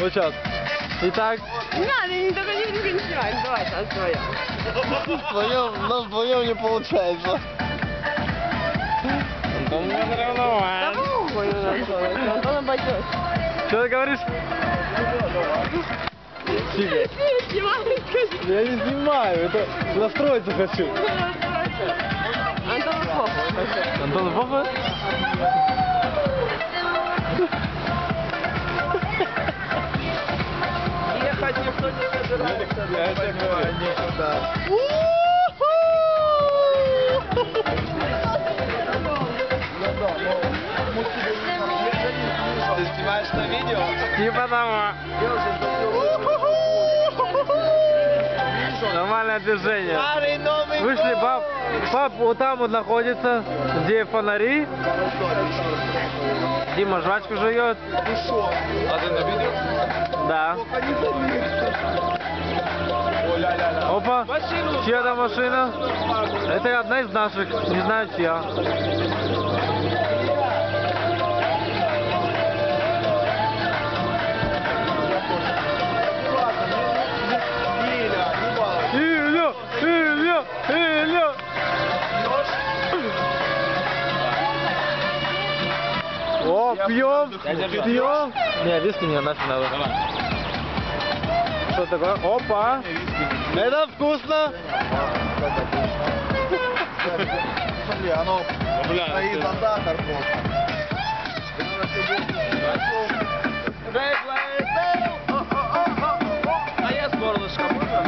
Вот сейчас. Итак, Не надо, не только не не снимай. Давай, сейчас твоя. вдвоем, нам вдвоем не получается. Антон не Да соревнован. похуй. Антон обойдет. Что ты говоришь? Тихо. Я не снимаю, это настроиться хочу. Антон похуй. Антон, папа? Собирается. Я такой никуда. Ты снимаешь на видео? Типа того. Нормальное движение. Вышли, пап. Пап, вот там вот находится, где фонари. Дима жвачку жует. А ты на видео? Да. Опа. Чья там машина? Это одна из наших. Не знаю чья. О, пьем! Пьем! Не, виски мне нафиг надо. Что такое? Опа! Это вкусно! Смотри, оно стоит вода картошка. А я с горлышка можно?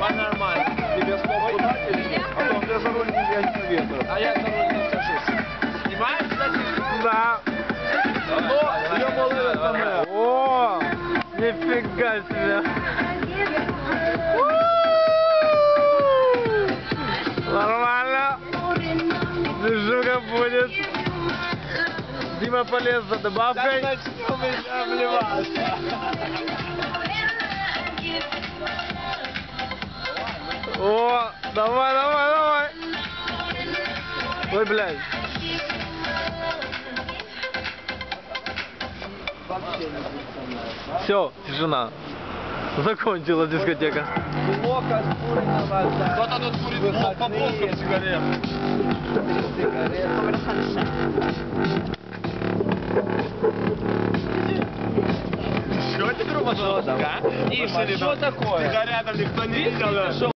По-нормально. Тебе стопку дать или нет? А то руль не я не советую. А я не сажусь. Снимаешь, кстати? Да! Я молодец, моя. О! Нифига себе! Дима полез за добавкой. начнем меня обливаться. О, давай, давай, давай. Ой, блядь. Все, тишина. Закончилась дискотека. Кто-то тут курит по полкам сигарет. Что ты грубо Что такое? Сигарета никто не видел.